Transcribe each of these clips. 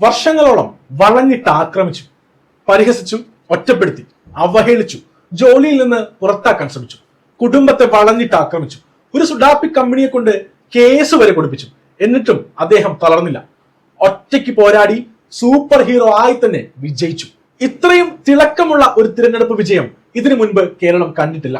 വർഷങ്ങളോളം വളഞ്ഞിട്ട് ആക്രമിച്ചു പരിഹസിച്ചു ഒറ്റപ്പെടുത്തി അവഹേളിച്ചു ജോലിയിൽ നിന്ന് പുറത്താക്കാൻ ശ്രമിച്ചു കുടുംബത്തെ വളഞ്ഞിട്ട് ആക്രമിച്ചു ഒരു സുഡാപ്പി കമ്പനിയെ കൊണ്ട് കേസ് വരെ കൊടുപ്പിച്ചു. എന്നിട്ടും അദ്ദേഹം തളർന്നില്ല. ഒറ്റയ്ക്ക് പോരാടി സൂപ്പർ ഹീറോ ആയി തന്നെ വിജയിച്ചു. ഇത്രയും തിളക്കമുള്ള ഒരു തിരഞ്ഞെടുപ്പ് വിജയം ഇതിനു മുൻപ് കേരളം കണ്ടിട്ടില്ല.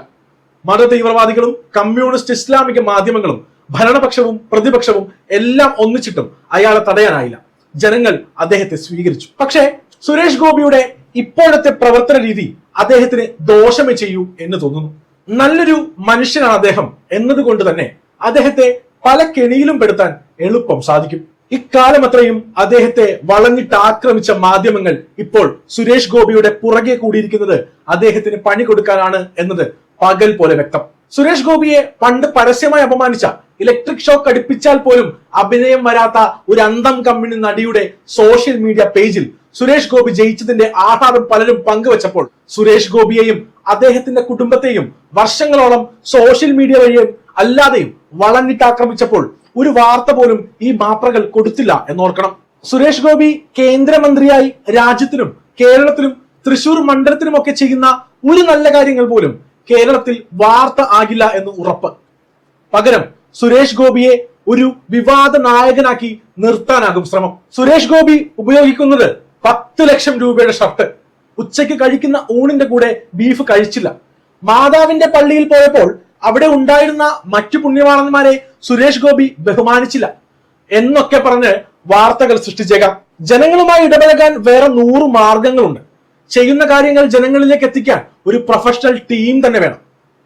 മത തീവ്രവാദികളും കമ്മ്യൂണിസ്റ്റ് ഇസ്ലാമിക മാധ്യമങ്ങളും ഭരണപക്ഷവും പ്രതിപക്ഷവും എല്ലാം ഒന്നിച്ചിട്ടും അയാളെ തടയാനായില്ല. ജനങ്ങൾ അദ്ദേഹത്തെ സ്വീകരിച്ചു. പക്ഷേ സുരേഷ് ഗോപിയുടെ ഇപ്പോഴത്തെ പ്രവർത്തന രീതി അദ്ദേഹത്തിന് ദോഷമേ ചെയ്യൂ എന്ന് തോന്നുന്നു. നല്ലൊരു മനുഷ്യനാണ് അദ്ദേഹം എന്നതുകൊണ്ട് തന്നെ അദ്ദേഹത്തെ പല കെണിയിലും പെടുത്താൻ എളുപ്പം സാധിക്കും. ഇക്കാലം അത്രയും അദ്ദേഹത്തെ വളഞ്ഞിട്ട് ആക്രമിച്ച മാധ്യമങ്ങൾ ഇപ്പോൾ സുരേഷ് ഗോപിയുടെ പുറകെ കൂടിയിരിക്കുന്നത് അദ്ദേഹത്തിന് പണി കൊടുക്കാനാണ് എന്നത് പകൽ പോലെ വ്യക്തം. സുരേഷ് ഗോപിയെ പണ്ട് പരസ്യമായി അപമാനിച്ച ഇലക്ട്രിക് ഷോക്ക് അടുപ്പിച്ചാൽ പോലും അഭിനയം വരാത്ത ഒരു അന്തം കമ്പനി നടിയുടെ സോഷ്യൽ മീഡിയ പേജിൽ സുരേഷ് ഗോപി ജയിച്ചതിന്റെ ആഹ്ലാദം പലരും പങ്കുവച്ചപ്പോൾ സുരേഷ് ഗോപിയെയും അദ്ദേഹത്തിന്റെ കുടുംബത്തെയും വർഷങ്ങളോളം സോഷ്യൽ മീഡിയ വഴിയും അല്ലാതെയും വളഞ്ഞിട്ട് ആക്രമിച്ചപ്പോൾ ഒരു വാർത്ത പോലും ഈ മാപ്രകൾ കൊടുത്തില്ല എന്നോർക്കണം. സുരേഷ് ഗോപി കേന്ദ്രമന്ത്രിയായി രാജ്യത്തിനും കേരളത്തിനും തൃശൂർ മണ്ഡലത്തിനുമൊക്കെ ചെയ്യുന്ന ഒരു നല്ല കാര്യങ്ങൾ പോലും കേരളത്തിൽ വാർത്ത ആകില്ല എന്ന് ഉറപ്പ്. പകരം സുരേഷ് ഗോപിയെ ഒരു വിവാദ നായകനാക്കി നിർത്താനാകും ശ്രമം. സുരേഷ് ഗോപി ഉപയോഗിക്കുന്നത് പത്ത് ലക്ഷം രൂപയുടെ ഷർട്ട്. ഉച്ചയ്ക്ക് കഴിക്കുന്ന ഊണിന്റെ കൂടെ ബീഫ് കഴിച്ചില്ല. മാതാവിന്റെ പള്ളിയിൽ പോയപ്പോൾ അവിടെ ഉണ്ടായിരുന്ന മറ്റു പുണ്യവാളന്മാരെ സുരേഷ് ഗോപി ബഹുമാനിച്ചില്ല. എന്നൊക്കെ പറഞ്ഞ് വാർത്തകൾ സൃഷ്ടിച്ചേക്കാം. ജനങ്ങളുമായി ഇടപഴകാൻ വേറെ നൂറ് മാർഗങ്ങളുണ്ട്. ചെയ്യുന്ന കാര്യങ്ങൾ ജനങ്ങളിലേക്ക് എത്തിക്കാൻ ഒരു പ്രൊഫഷണൽ ടീം തന്നെ വേണം.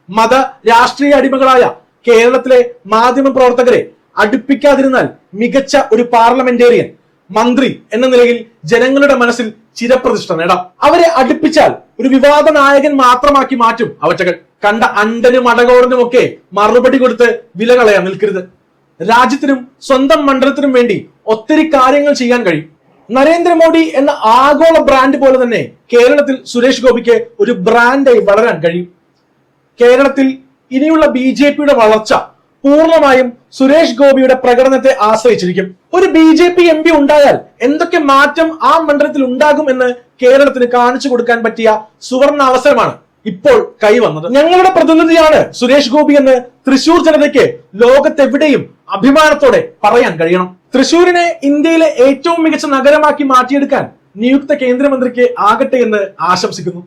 മത രാഷ്ട്രീയ അടിമകളായ കേരളത്തിലെ മാധ്യമ പ്രവർത്തകരെ അടുപ്പിക്കാതിരുന്നാൽ മികച്ച ഒരു പാർലമെന്റേറിയൻ മന്ത്രി എന്ന നിലയിൽ ജനങ്ങളുടെ മനസ്സിൽ ചിരപ്രതിഷ്ഠ നേടാം. അവരെ അടുപ്പിച്ചാൽ ഒരു വിവാദ നായകൻ മാത്രമാക്കി മാറ്റും അവറ്റകൾ. കണ്ട അണ്ടനും അടകോടനും ഒക്കെ മറുപടി കൊടുത്ത് വില കളയാൻ നിൽക്കരുത്. രാജ്യത്തിനും സ്വന്തം മണ്ഡലത്തിനും വേണ്ടി ഒത്തിരി കാര്യങ്ങൾ ചെയ്യാൻ കഴിയും. നരേന്ദ്രമോദി എന്ന ആഗോള ബ്രാൻഡ് പോലെ തന്നെ കേരളത്തിൽ സുരേഷ് ഗോപിക്ക് ഒരു ബ്രാൻഡായി വളരാൻ കഴിയും. കേരളത്തിൽ ഇനിയുള്ള ബി ജെ പിയുടെ വളർച്ച പൂർണമായും സുരേഷ് ഗോപിയുടെ പ്രകടനത്തെ ആശ്രയിച്ചിരിക്കും. ഒരു B J P M P ഉണ്ടായാൽ എന്തൊക്കെ മാറ്റം ആ മണ്ഡലത്തിൽ ഉണ്ടാകും എന്ന് കേരളത്തിന് കാണിച്ചു കൊടുക്കാൻ പറ്റിയ സുവർണ അവസരമാണ് ഇപ്പോൾ കൈവന്നത്. ഞങ്ങളുടെ പ്രതിനിധിയാണ് സുരേഷ് ഗോപി എന്ന് തൃശൂർ ജനതയ്ക്ക് ലോകത്തെവിടെയും അഭിമാനത്തോടെ പറയാൻ കഴിയണം. തൃശൂരിനെ ഇന്ത്യയിലെ ഏറ്റവും മികച്ച നഗരമാക്കി മാറ്റിയെടുക്കാൻ നിയുക്ത കേന്ദ്രമന്ത്രിക്ക് ആകട്ടെ എന്ന് ആശംസിക്കുന്നു.